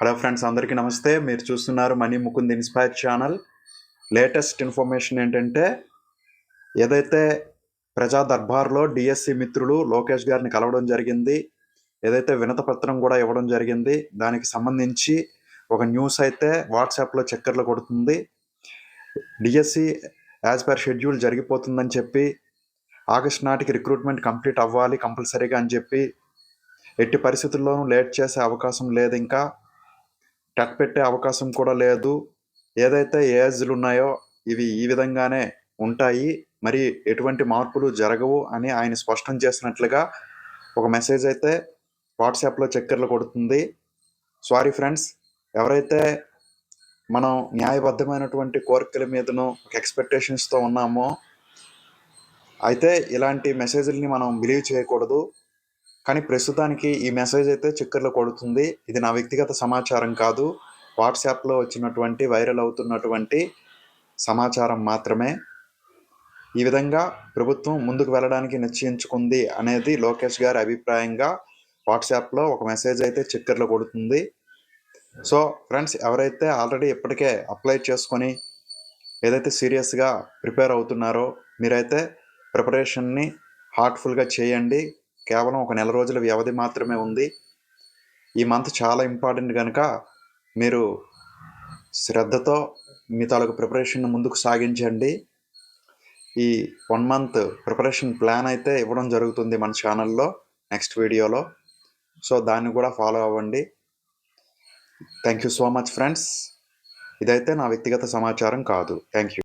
Hello friends అందరికీ నమస్తే. మీరు చూస్తున్నారు money Mukund inspire channel. Latest information ఏంటంటే ఏదైతే ప్రజా దర్బార్లో డిఎస్సి మిత్రులు లోకేష్ గారిని కలవడం జరిగింది ఏదైతే వినత పత్రం కూడా ఇవ్వడం జరిగింది దానికి సంబంధించి ఒక న్యూస్ అయితే వాట్సాప్లో చక్కర్లు కొడుతుంది. డిఎస్సి యాజ్ పర్ షెడ్యూల్ జరిగిపోతుందని చెప్పి ఆగస్ట్ నాటికి రిక్రూట్మెంట్ కంప్లీట్ అవ్వాలి కంపల్సరీగా అని చెప్పి ఎట్టి పరిస్థితుల్లోనూ లేట్ చేసే అవకాశం లేదు ఇంకా. టక్ పెట్టే అవకాశం కూడా లేదు. ఏదైతే ఏజ్లు ఉన్నాయో ఇవి ఈ విధంగానే ఉంటాయి. మరి ఎటువంటి మార్పులు జరగవు అని ఆయన స్పష్టం చేసినట్లుగా ఒక మెసేజ్ అయితే వాట్సాప్లో చక్కెరలు కొడుతుంది. సారీ ఫ్రెండ్స్ ఎవరైతే మనం న్యాయబద్ధమైనటువంటి కోరికల మీదను ఒక ఎక్స్పెక్టేషన్స్తో ఉన్నామో అయితే ఇలాంటి మెసేజ్ని మనం బిలీవ్ చేయకూడదు. కానీ ప్రస్తుతానికి ఈ మెసేజ్ అయితే చిక్కర్లో కొడుతుంది. ఇది నా వ్యక్తిగత సమాచారం కాదు. వాట్సాప్లో వచ్చినటువంటి వైరల్ అవుతున్నటువంటి సమాచారం మాత్రమే. ఈ విధంగా ప్రభుత్వం ముందుకు వెళ్ళడానికి నిశ్చయించుకుంది అనేది లోకేష్ గారి అభిప్రాయంగా వాట్సాప్లో ఒక మెసేజ్ అయితే చక్కర్లు కొడుతుంది. సో ఫ్రెండ్స్ ఎవరైతే ఆల్రెడీ ఇప్పటికే అప్లై చేసుకొని ఏదైతే సీరియస్గా ప్రిపేర్ అవుతున్నారో మీరైతే ప్రిపరేషన్ని హార్ట్ఫుల్గా చేయండి. కేవలం ఒక నెల రోజుల వ్యవధి మాత్రమే ఉంది. ఈ మంత్ చాలా ఇంపార్టెంట్ కనుక మీరు శ్రద్ధతో మీ తాలూకు ప్రిపరేషన్ ముందుకు సాగించండి. ఈ వన్ మంత్ ప్రిపరేషన్ ప్లాన్ అయితే ఇవ్వడం జరుగుతుంది మన ఛానల్లో నెక్స్ట్ వీడియోలో. సో దాన్ని కూడా ఫాలో అవ్వండి. Thank you so much friends. ఇదైతే నా వ్యక్తిగత సమాచారం కాదు. Thank you